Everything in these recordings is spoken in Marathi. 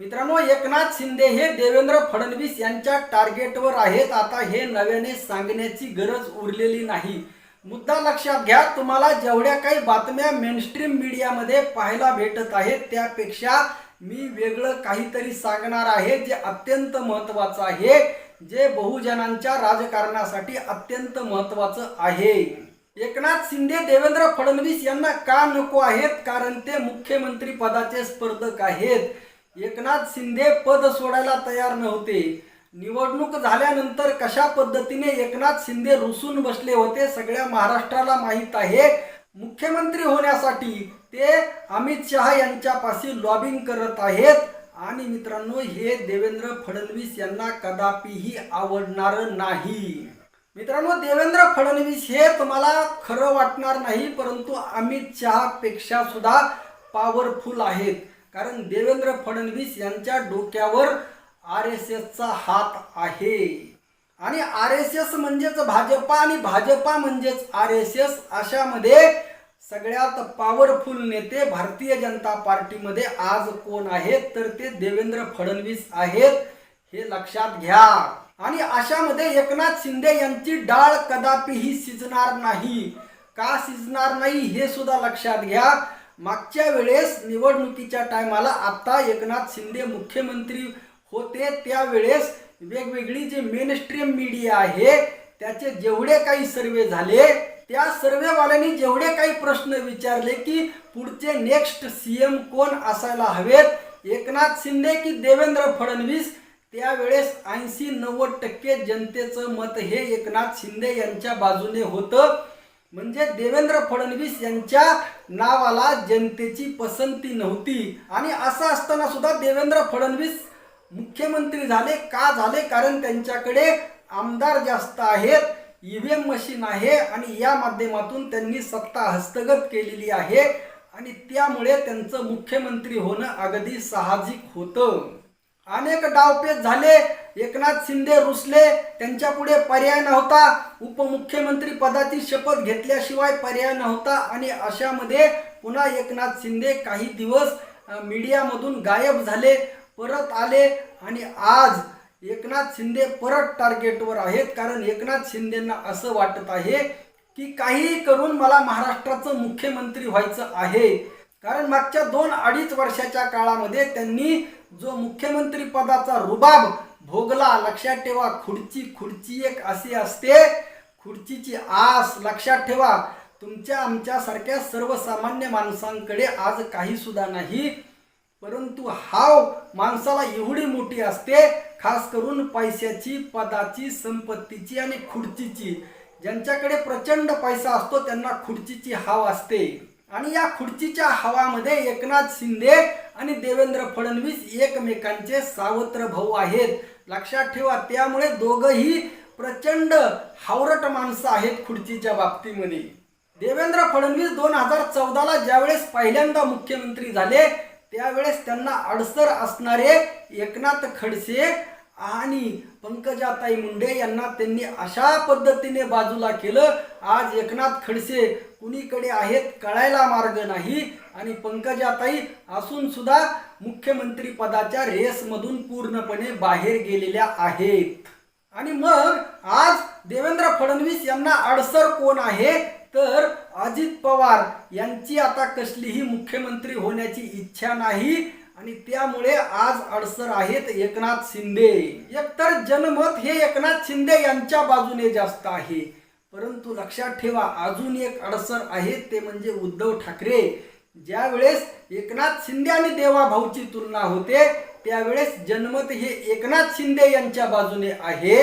मित्रांनो एकनाथ शिंदे हे देवेंद्र फडणवीस यांच्या टार्गेटवर आहेत. आता हे नव्याने सांगण्याची गरज उरलेली नाही. मुद्दा लक्षात घ्या तुम्हाला जेवढ्या काही बातम्या मेनस्ट्रीम मीडियामध्ये पाहायला भेटत आहेत त्यापेक्षा मी वेगळं काहीतरी सांगणार आहे जे अत्यंत महत्वाचं आहे जे बहुजनांच्या राजकारणासाठी अत्यंत महत्वाचं आहे. एकनाथ शिंदे देवेंद्र फडणवीस यांना का नको आहेत? कारण ते मुख्यमंत्री पदाचे स्पर्धक आहेत. एकनाथ शिंदे पद सोडायला तयार नव्हते. निवडणूक झाल्यानंतर कशा पद्धतीने एकनाथ शिंदे रुसून बसले होते सगळ्या महाराष्ट्राला माहीत आहे. मुख्यमंत्री होण्यासाठी ते अमित शहा यांच्यापाशी लॉबिंग करत आहेत. आणि मित्रांनो हे देवेंद्र फडणवीस यांना कदापिही आवडणार नाही. मित्रांनो देवेंद्र फडणवीस हे तुम्हाला खरं वाटणार नाही परंतु अमित शहापेक्षा सुद्धा पॉवरफुल आहेत. कारण देवेंद्र फडणवीस यांच्या डोक्यावर आर एस एसचा हात आहे. आणि आर एस एस म्हणजेच भाजपा आणि भाजपा म्हणजेच आर एस एस अशामध्ये सगळ्यात पॉवरफुल नेते भारतीय जनता पार्टीमध्ये आज कोण आहेत? तर ते देवेंद्र फडणवीस आहेत हे लक्षात घ्या. आणि अशामध्ये एकनाथ शिंदे यांची डाळ कदापिही शिजणार नाही. का शिजणार नाही हे सुद्धा लक्षात घ्या. मागच्या वेळेस निवडणुकीच्या टायमाला आता एकनाथ शिंदे मुख्यमंत्री होते त्यावेळेस वेगवेगळी जे मेन स्ट्रीम मीडिया आहे त्याचे जेवढे काही सर्वे झाले त्या सर्वेवाल्यांनी जेवढे काही प्रश्न विचारले की पुढचे नेक्स्ट सी एम कोण असायला हवेत एकनाथ शिंदे की देवेंद्र फडणवीस त्यावेळेस ऐंशी नव्वद टक्के जनतेचं मत हे एकनाथ शिंदे यांच्या बाजूने होतं. म्हणजे देवेंद्र फडणवीस यांच्या नावाला जनतेची पसंती नव्हती. आणि असं असताना सुद्धा देवेंद्र फडणवीस मुख्यमंत्री झाले का झाले? कारण त्यांच्याकडे आमदार जास्त आहेत ईव्हीएम मशीन आहे आणि या माध्यमातून त्यांनी सत्ता हस्तगत केलेली आहे. आणि त्यामुळे त्यांचं मुख्यमंत्री होणं अगदी साहजिक होतं. अनेक डावपेच झाले. एकनाथ शिंदे रुसले. त्यांच्या पुढे पर्याय नव्हता. उपमुख्यमंत्री पदाची शपथ घेतल्याशिवाय पर्याय नव्हता आणि अशामध्ये पुन्हा एकनाथ शिंदे काही दिवस मीडियामधून गायब झाले परत आले आणि आज एकनाथ शिंदे परत टार्गेटवर आहेत. कारण एकनाथ शिंदेंना असं वाटत आहे की काही करून मला महाराष्ट्राचं मुख्यमंत्री व्हायचं आहे. कारण मागच्या दोन अडीच वर्षाच्या काळामध्ये त्यांनी जो मुख्यमंत्री पदाचा रुबाब भोगला लक्षात ठेवा खुर्ची खुर्ची एक अशी असते. खुर्चीची आस लक्षात ठेवा. तुमच्या आमच्यासारख्या सर्वसामान्य माणसांकडे आज काही सुद्धा नाही. परंतु हाव माणसाला एवढी मोठी असते खास करून पैशाची पदाची संपत्तीची आणि खुर्चीची. ज्यांच्याकडे प्रचंड पैसा असतो त्यांना खुर्चीची हाव असते. आणि या खुर्चीच्या हवामध्ये एकनाथ शिंदे आणि देवेंद्र फडणवीस एकमेकांचे सावत्र भाऊ आहेत. लक्षात ठेवा त्यामुळे दोघंही प्रचंड हावरट माणसं आहेत खुर्चीच्या बाबतीमध्ये. देवेंद्र फडणवीस दोन हजार चौदाला ज्यावेळेस पहिल्यांदा मुख्यमंत्री झाले त्यावेळेस त्यांना अडसर असणारे एकनाथ खडसे आणि पंकजाताई मुंडे यांना त्यांनी अशा पद्धतीने बाजूला केलं. आज एकनाथ खडसे कुणीकडे आहेत कळायला मार्ग नाही. आणि पंकजाताई असून सुद्धा मुख्यमंत्री पदाच्या रेसमधून पूर्णपणे बाहेर गेलेल्या आहेत. आणि मग आज देवेंद्र फडणवीस यांना अडसर कोण आहे? तर अजित पवार यांची आता कसलीही मुख्यमंत्री होण्याची इच्छा नाही. आणि त्यामुळे आज अडसर आहेत एकनाथ शिंदे. एकतर जनमत हे एकनाथ शिंदे यांच्या बाजूने जास्त आहे. परंतु लक्षात ठेवा अजून एक अडसर आहे ते म्हणजे उद्धव ठाकरे. ज्या वेळेस एकनाथ शिंदे आणि देवा भाऊची तुलना होते त्यावेळेस जनमत हे एकनाथ शिंदे यांच्या बाजूने आहे.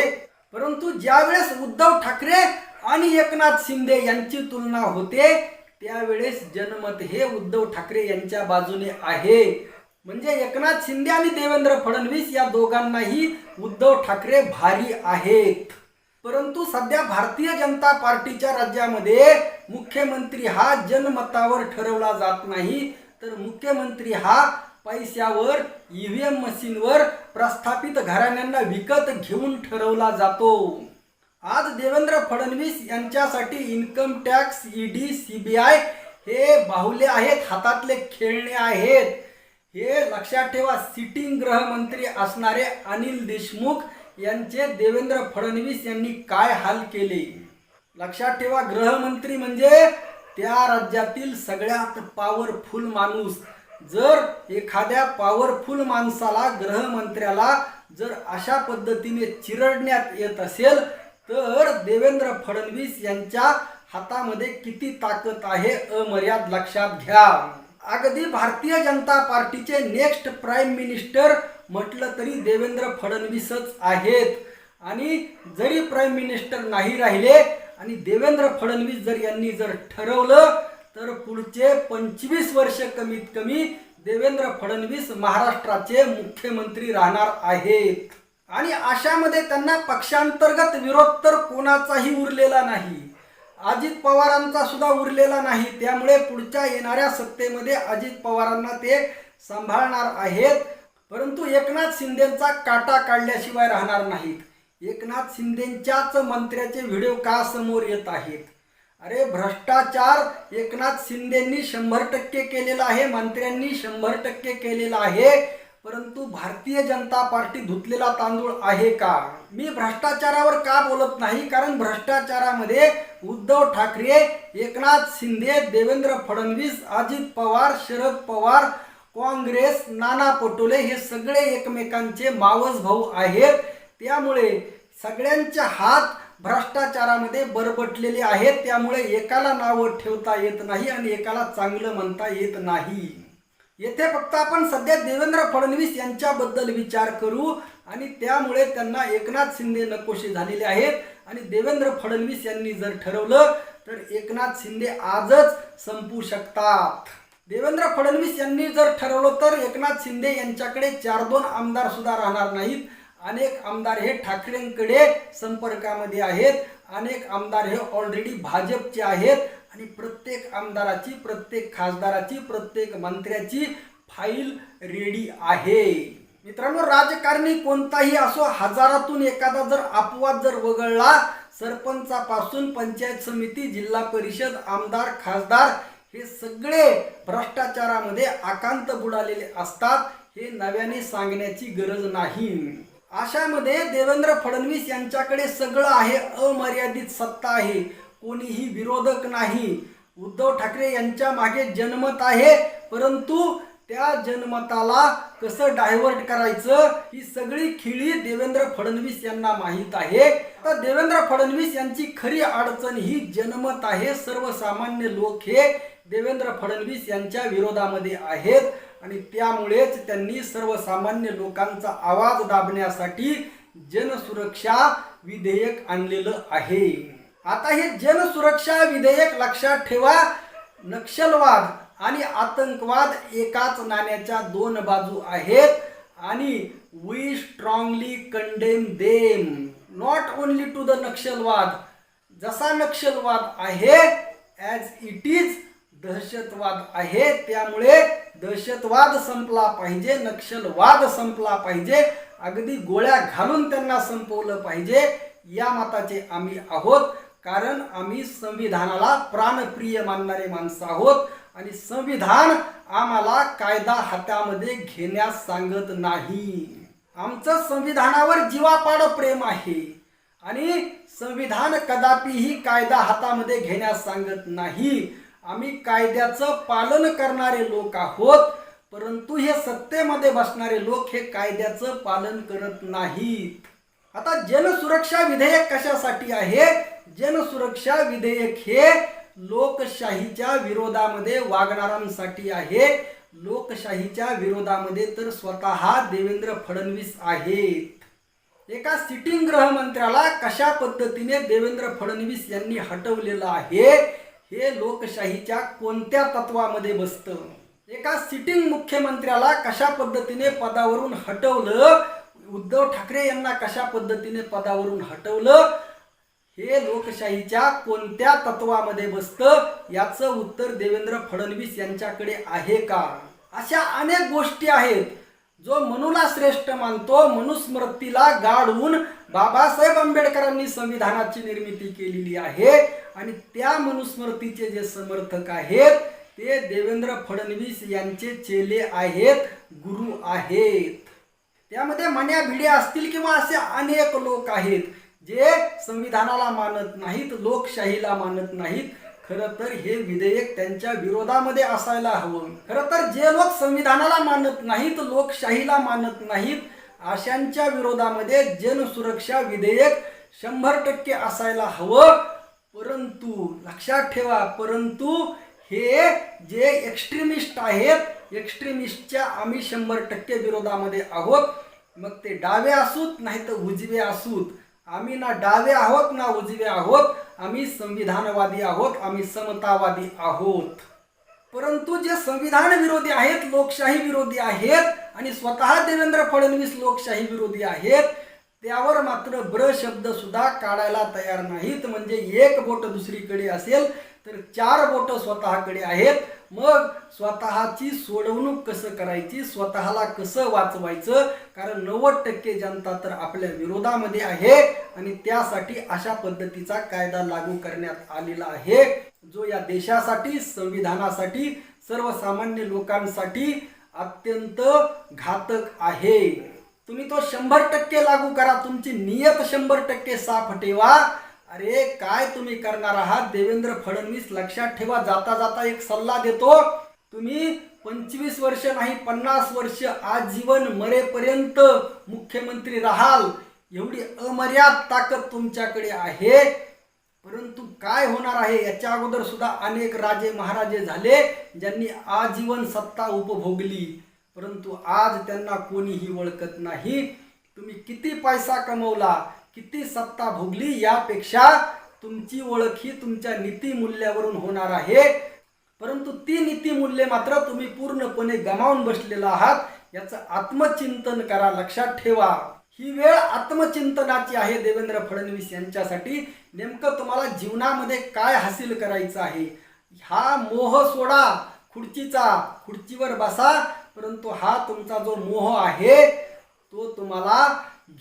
परंतु ज्यावेळेस उद्धव ठाकरे आणि एकनाथ शिंदे यांची तुलना होते त्यावेळेस जनमत हे उद्धव ठाकरे यांच्या बाजूने आहे. म्हणजे एकनाथ शिंदे आणि देवेंद्र फडणवीस या दोघांनाही उद्धव ठाकरे भारी आहेत. परंतु सध्या भारतीय जनता पार्टीच्या राज्यामध्ये मुख्यमंत्री हा जनमतावर ठरवला जात नाही. तर मुख्यमंत्री हा पैशावर ईव्हीएम मशीनवर प्रस्थापित घराण्यांना विकत घेऊन ठरवला जातो. आज देवेंद्र फडणवीस यांच्यासाठी इन्कम टॅक्स ईडी सीबीआय हे बाहुले आहेत हातातले खेळणे आहेत. हे लक्षात ठेवा सिटिंग गृहमंत्री असणारे अनिल देशमुख यांचे देवेंद्र फडणवीस यांनी काय हाल केले? लक्षात ठेवा गृहमंत्री म्हणजे त्या राज्यातील सगळ्यात पॉवरफुल माणूस. जर एखाद्या पॉवरफुल माणसाला गृहमंत्र्याला जर अशा पद्धतीने चिरडण्यात येत असेल तर देवेंद्र फडणवीस यांच्या हातामध्ये किती ताकद आहे अमर्याद लक्षात घ्या. अगदी भारतीय जनता पार्टीचे नेक्स्ट प्राईम मिनिस्टर म्हटलं तरी देवेंद्र फडणवीसच आहेत. आणि जरी प्राईम मिनिस्टर नाही राहिले आणि देवेंद्र फडणवीस जर यांनी जर ठरवलं तर पुढचे पंचवीस वर्ष कमीत कमी देवेंद्र फडणवीस महाराष्ट्राचे मुख्यमंत्री राहणार आहेत. आणि अशामध्ये त्यांना पक्षांतर्गत विरोध तर कोणाचाही उरलेला नाही. अजित पवारांचा सुद्धा उरलेला नाही. त्यामुळे पुढच्या येणाऱ्या सत्तेमध्ये अजित पवारांना ते सांभाळणार आहेत. परंतु एकनाथ शिंदेचा काटा काढल्याशिवाय राहणार नाहीत. एकनाथ शिंदेच्याच मंत्र्याचे व्हिडिओ का समोर येत आहेत? अरे भ्रष्टाचार एकनाथ शिंदेंनी शंभर टक्के केलेला आहे मंत्र्यांनी शंभर टक्के केलेला आहे. परंतु भारतीय जनता पार्टी धुतलेला तांदूळ आहे का? मी भ्रष्टाचारावर का बोलत नाही? कारण भ्रष्टाचारामध्ये उद्धव ठाकरे एकनाथ शिंदे देवेंद्र फडणवीस अजित पवार शरद पवार काँग्रेस नाना पटोले हे सगळे एकमेकांचे मावस भाऊ आहेत. त्यामुळे सगळ्यांच्या हात भ्रष्टाचारामध्ये बरबटलेले आहेत. त्यामुळे एकाला नावं ठेवता येत नाही आणि एकाला चांगलं म्हणता येत नाही. येथे फक्त आपण सध्या देवेंद्र फडणवीस यांच्याबद्दल विचार करू आणि त्यामुळे त्यांना एकनाथ शिंदे नकोशी झालेले आहेत. आणि देवेंद्र फडणवीस यांनी जर ठरवलं तर एकनाथ शिंदे आजच संपू शकतात. देवेंद्र फडणवीस यांनी जर ठरवलं तर एकनाथ शिंदे यांच्याकडे चार दोन आमदार सुद्धा राहणार नाहीत. अनेक आमदार हे ठाकरेंकडे संपर्कामध्ये आहेत. अनेक आमदार हे ऑलरेडी भाजपचे आहेत. आणि प्रत्येक आमदाराची प्रत्येक खासदाराची प्रत्येक मंत्र्याची फाईल रेडी आहे. मित्रांनो राजकारणी कोणताही असो हजारातून एखादा जर अपवाद जर वगळला सरपंचापासून पंचायत समिती जिल्हा परिषद आमदार खासदार हे सगळे भ्रष्टाचारामध्ये आकांत बुडालेले असतात हे नव्याने सांगण्याची गरज नाही. अशामध्ये देवेंद्र फडणवीस यांच्याकडे सगळं आहे अमर्यादित सत्ता आहे कोणीही विरोधक नाही. उद्धव ठाकरे यांच्या मागे जनमत आहे परंतु त्या जनमताला कसं डायव्हर्ट करायचं ही सगळी खिळी देवेंद्र फडणवीस यांना माहीत आहे. तर देवेंद्र फडणवीस यांची खरी अडचण ही जनमत आहे सर्वसामान्य लोक हे देवेंद्र फडणवीस यांच्या विरोधामध्ये आहेत आणि त्यामुळेच त्यांनी सर्वसामान्य लोकांचा आवाज दाबण्यासाठी जनसुरक्षा विधेयक आणलेलं आहे. आता हे जनसुरक्षा विधेयक लक्षात ठेवा. नक्षलवाद आणि आतंकवाद एकाच नाण्याच्या दोन बाजू आहेत. आणि we strongly condemn them not only to the नक्षलवाद. जसा नक्षलवाद आहे ॲज इट इज दहशतवाद आहे. त्यामुळे दहशतवाद संपला पाहिजे नक्षलवाद संपला पाहिजे. अगदी गोळ्या घालून त्यांना संपवलं पाहिजे. या मताचे आम्ही आहोत. कारण आम्ही संविधानाला प्राणप्रिय मानणारे माणसं आहोत आणि संविधान आम्हाला कायदा हातामध्ये घेण्यास सांगत नाही. आमचं संविधानावर जीवापाड प्रेम आहे आणि संविधान कदापिही कायदा हातामध्ये घेण्यास सांगत नाही. आम्ही कायद्याचं पालन करणारे लोक आहोत परंतु हे सत्तेमध्ये बसणारे लोक हे कायद्याचं पालन करत नाहीत. आता जनसुरक्षा विधेयक कशासाठी आहे? जनसुरक्षा विधेयक हे लोकशाहीच्या विरोधामध्ये वागणाऱ्यांसाठी आहे. लोकशाहीच्या विरोधामध्ये तर स्वतः देवेंद्र फडणवीस आहेत. एका सिटिंग गृहमंत्र्याला कशा पद्धतीने देवेंद्र फडणवीस यांनी हटवलेलं आहे हे लोकशाहीच्या कोणत्या तत्वामध्ये बसतं? एका सिटिंग मुख्यमंत्र्याला कशा पद्धतीने पदावरून हटवलं? उद्धव ठाकरे यांना कशा पद्धतीने पदावरून हटवलं? हे लोकशाहीच्या कोणत्या तत्वामध्ये बसतं? याचं उत्तर देवेंद्र फडणवीस यांच्याकडे आहे का? अशा अनेक गोष्टी आहेत. जो मनुला श्रेष्ठ मानतो मनुस्मृतीला गाडून बाबासाहेब आंबेडकरांनी संविधानाची निर्मिती केलेली आहे आणि त्या मनुस्मृतीचे जे समर्थक आहेत ते देवेंद्र फडणवीस यांचे चेले आहेत गुरु आहेत. त्यामध्ये मन्या भिडे असतील किंवा असे अनेक लोक आहेत. जे संविधानाला मानत नाहीत लोकशाहीला मानत नाहीत खरं तर हे विधेयक त्यांच्या विरोधामध्ये असायला हवं. खरं तर जे लोक संविधानाला मानत नाहीत लोकशाहीला मानत नाहीत अशांच्या विरोधामध्ये जनसुरक्षा विधेयक शंभर टक्के असायला हवं. परंतु लक्षात ठेवा परंतु हे जे एक्स्ट्रीमिस्ट आहेत एक्स्ट्रीमिस्टच्या आम्ही शंभर टक्के विरोधामध्ये आहोत. मग ते डावे असूत नाही तर उजवे असूत. आम्ही ना डावे आहोत ना उजवे आहोत. आम्ही संविधानवादी आहोत आम्ही समतावादी आहोत. परंतु जे संविधान विरोधी आहेत लोकशाही विरोधी आहेत आणि स्वतः देवेंद्र फडणवीस लोकशाही विरोधी आहेत त्यावर मात्र ब्र शब्द सुद्धा काढायला तयार नाहीत. म्हणजे एक बोट दुसरीकडे असेल तर चार बोट स्वतःकडे आहेत. मग स्वतःची सोडवणूक कसं करायची? स्वतःला कसं वाचवायचं? कारण नव्वद टक्के जनता तर आपल्या विरोधामध्ये आहे आणि त्यासाठी अशा पद्धतीचा कायदा लागू करण्यात आलेला आहे. जो या देशासाठी संविधानासाठी सर्वसामान्य लोकांसाठी अत्यंत घातक आहे. तुम्ही तो शंभर टक्के लागू करा. तुमची नियत शंभर टक्के साफ ठेवा. अरे काय तुम्ही करणार आहात? देवेंद्र फडणवीस लक्षात ठेवा जाता जाता एक सल्ला देतो. तुम्ही पंचवीस वर्ष नाही पन्नास वर्ष आजीवन मरेपर्यंत मुख्यमंत्री राहाल. एवढी अमर्याद ताकद तुमच्याकडे आहे. परंतु काय होणार आहे? याच्या अगोदर सुद्धा अनेक राजे महाराजे झाले ज्यांनी आजीवन सत्ता उपभोगली. परंतु आज त्यांना कोणीही ओळखत नाही. तुम्ही किती पैसा कमवला किती सत्ता भोगली यापेक्षा तुमची ओळख ही तुमच्या नीतीमूल्यावरून होणार आहे. परंतु ती नीतिमूल्ये मात्र तुम्ही पूर्णपणे गमावून बसलेला आहात याचं आत्मचिंतन करा लक्षात ठेवा. ही वेळ आत्मचिंतनाची आहे देवेंद्र फडणवीस यांच्यासाठी. नेमकं तुम्हाला जीवनामध्ये काय हासिल करायचं आहे? हा मोह सोडा खुर्चीचा खुर्चीवर बसा परंतु हा तुमचा जो मोह आहे तो तुम्हाला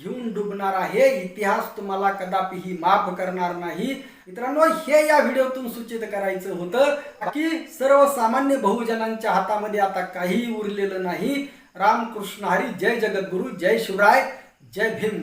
घेऊन डुबणार आहे. इतिहास तुम्हाला कदापिही माफ करणार नाही. मित्रांनो हे या व्हिडिओतून सूचित करायचं होतं की सर्वसामान्य बहुजनांच्या हातामध्ये आता काहीही उरलेलं नाही. रामकृष्ण हरी जय जगद्गुरु जय शिवराय जय भीम.